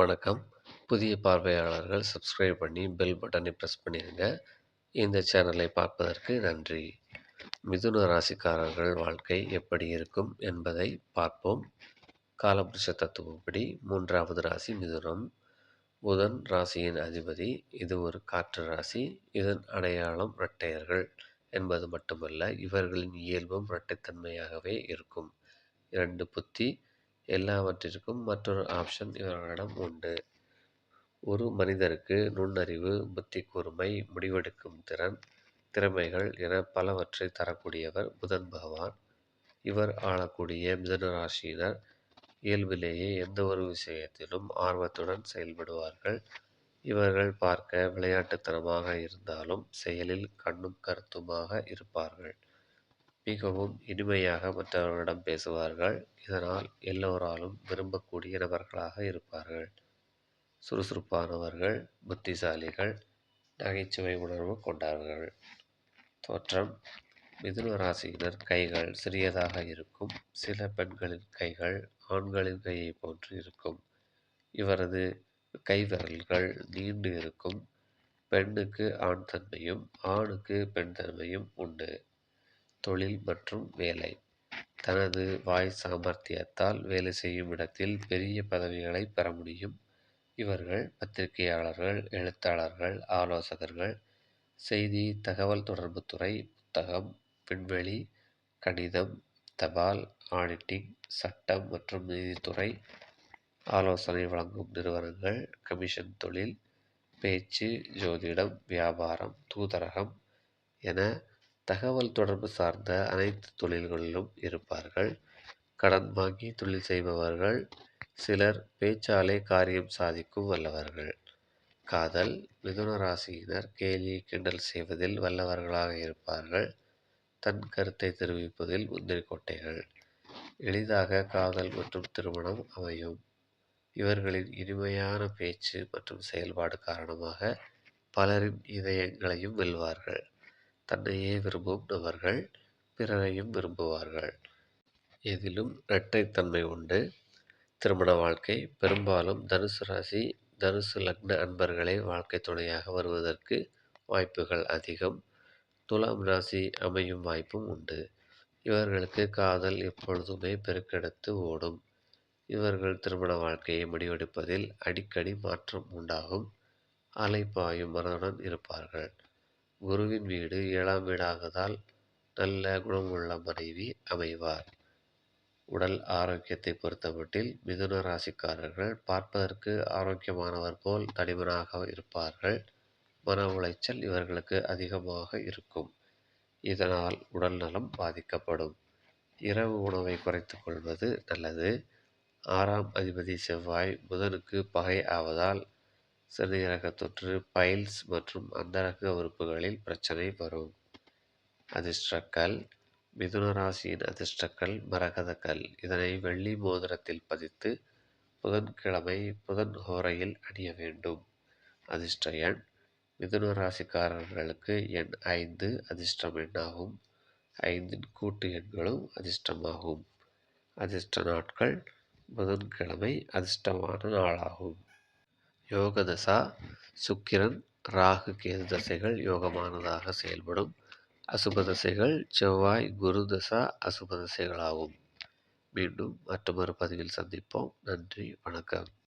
வணக்கம். புதிய பார்வையாளர்கள் சப்ஸ்கிரைப் பண்ணி பெல் பட்டனை பிரஸ் பண்ணிடுங்க இந்த சேனலை பார்ப்பதற்கு நன்றி. மிதுன ராசிக்காரர்கள் வாழ்க்கை எப்படி இருக்கும் என்பதை பார்ப்போம். காலபுருஷ தத்துவப்படி மூன்றாவது ராசி மிதுனம். புதன் ராசியின் அதிபதி. இது ஒரு காற்று ராசி. இதன் அடையாளம் இரட்டையர்கள் என்பது மட்டுமல்ல, இவர்களின் இயல்பும் இரட்டைத்தன்மையாகவே இருக்கும். இரண்டு புத்தி. எல்லாவற்றிற்கும் மற்றொரு ஆப்ஷன் இவர்களிடம் உண்டு. ஒரு மனிதருக்கு நுண்ணறிவு, புத்தி கூர்மை, முடிவெடுக்கும் திறன், திறமைகள் என பலவற்றை தரக்கூடியவர் புதன் பகவான். இவர் ஆளக்கூடிய மிதனராசியினர் இயல்பிலேயே எந்த ஒரு விஷயத்திலும் ஆர்வத்துடன் செயல்படுவார்கள். இவர்கள் பார்க்க விளையாட்டுத்தனமாக இருந்தாலும் செயலில் கண்ணும் கருத்துமாக இருப்பார்கள். மிகவும் இனிமையாக மற்றவர்களிடம் பேசுவார்கள். இதனால் எல்லோராலும் விரும்பக்கூடிய நபர்களாக இருப்பார்கள். சுறுசுறுப்பானவர்கள், புத்திசாலிகள், நகைச்சுவை உணர்வு கொண்டவர்கள். தோற்றம் மிதுன ராசியினர் கைகள் சிறியதாக இருக்கும். சில பெண்களின் கைகள் ஆண்களின் கையைப் போன்று இருக்கும். இவரது கைவிரல்கள் நீண்டு இருக்கும். பெண்ணுக்கு ஆண் தன்மையும், ஆணுக்கு பெண் தன்மையும் உண்டு. தொழில் மற்றும் வேலை தனது வாய் சாமர்த்தியத்தால் வேலை செய்யும் இடத்தில் பெரிய பதவிகளை பெற முடியும். இவர்கள் பத்திரிகையாளர்கள், எழுத்தாளர்கள், ஆலோசகர்கள், செய்தி தகவல் தொடர்புத்துறை, புத்தகம், விண்வெளி, கணிதம், தபால், ஆடிட்டிங், சட்டம் மற்றும் நீதித்துறை, ஆலோசனை வழங்கும் நிறுவனங்கள், கமிஷன் தொழில், பேச்சு, ஜோதிடம், வியாபாரம், தூதரகம் என தகவல் தொடர்பு சார்ந்த அனைத்து தொழில்களிலும் இருப்பார்கள். கடன் வாங்கி தொழில் செய்பவர்கள். சிலர் பேச்சாலே காரியம் சாதிக்கும் வல்லவர்கள். காதல் மிதுன ராசியினர் கேலி, கிண்டல் செய்வதில் வல்லவர்களாக இருப்பார்கள். தன் கருத்தை தெரிவிப்பதில் முந்திரிக்கொட்டைகள். எளிதாக காதல் மற்றும் திருமணம் அமையும். இவர்களின் இனிமையான பேச்சு மற்றும் செயல்பாடு காரணமாக பலரின் இதயங்களையும் வெல்வார்கள். தன்னையே விரும்பும் நபர்கள் பிறரையும் விரும்புவார்கள். எதிலும் இரட்டைத்தன்மை உண்டு. திருமண வாழ்க்கை பெரும்பாலும் தனுசு ராசி, தனுசு லக்ன அன்பர்களே வாழ்க்கை துணையாக வருவதற்கு வாய்ப்புகள் அதிகம். துலாம் ராசி அமையும் வாய்ப்பும் உண்டு. இவர்களுக்கு காதல் எப்பொழுதுமே பெருக்கெடுத்து ஓடும். இவர்கள் திருமண வாழ்க்கையை முடிவெடுப்பதில் அடிக்கடி மாற்றம் உண்டாகும். அலைப்பாயும் மனதுடன் இருப்பார்கள். குருவின் வீடு ஏழாம் வீடாகதால் நல்ல குணமுள்ள மனைவி அமைவார். உடல் ஆரோக்கியத்தை பொறுத்தமட்டில் மிதுன ராசிக்காரர்கள் பார்ப்பதற்கு ஆரோக்கியமானவர் போல் தடிமனாக இருப்பார்கள். மன உளைச்சல் இவர்களுக்கு அதிகமாக இருக்கும். இதனால் உடல் நலம் பாதிக்கப்படும். இரவு உணவை குறைத்து கொள்வது நல்லது. ஆறாம் அதிபதி செவ்வாய் புதனுக்கு பகை ஆவதால் சிறுநீரக தொற்று, பைல்ஸ் மற்றும் அந்தரங்க உறுப்புகளில் பிரச்சனை வரும். அதிர்ஷ்டக்கல் மிதுன ராசியின் அதிர்ஷ்டக்கல் மரகதக்கல் இதனை வெள்ளி மோதிரத்தில் பதித்து புதன்கிழமை புதன் ஹோரையில் அணிய வேண்டும். அதிர்ஷ்ட எண் மிதுன ராசிக்காரர்களுக்கு எண் ஐந்து அதிர்ஷ்டம் எண்ணாகும். ஐந்தின் கூட்டு எண்களும் அதிர்ஷ்டமாகும். அதிர்ஷ்ட நாட்கள் புதன்கிழமை அதிர்ஷ்டமான நாளாகும். யோகதசா சுக்கிரன், ராகு கேது தசைகள் யோகமானதாக செயல்படும். அசுப தசைகள் செவ்வாய், குரு தசா அசுப தசைகளாகும். மீண்டும் மற்றொரு பதிவில் சந்திப்போம். நன்றி, வணக்கம்.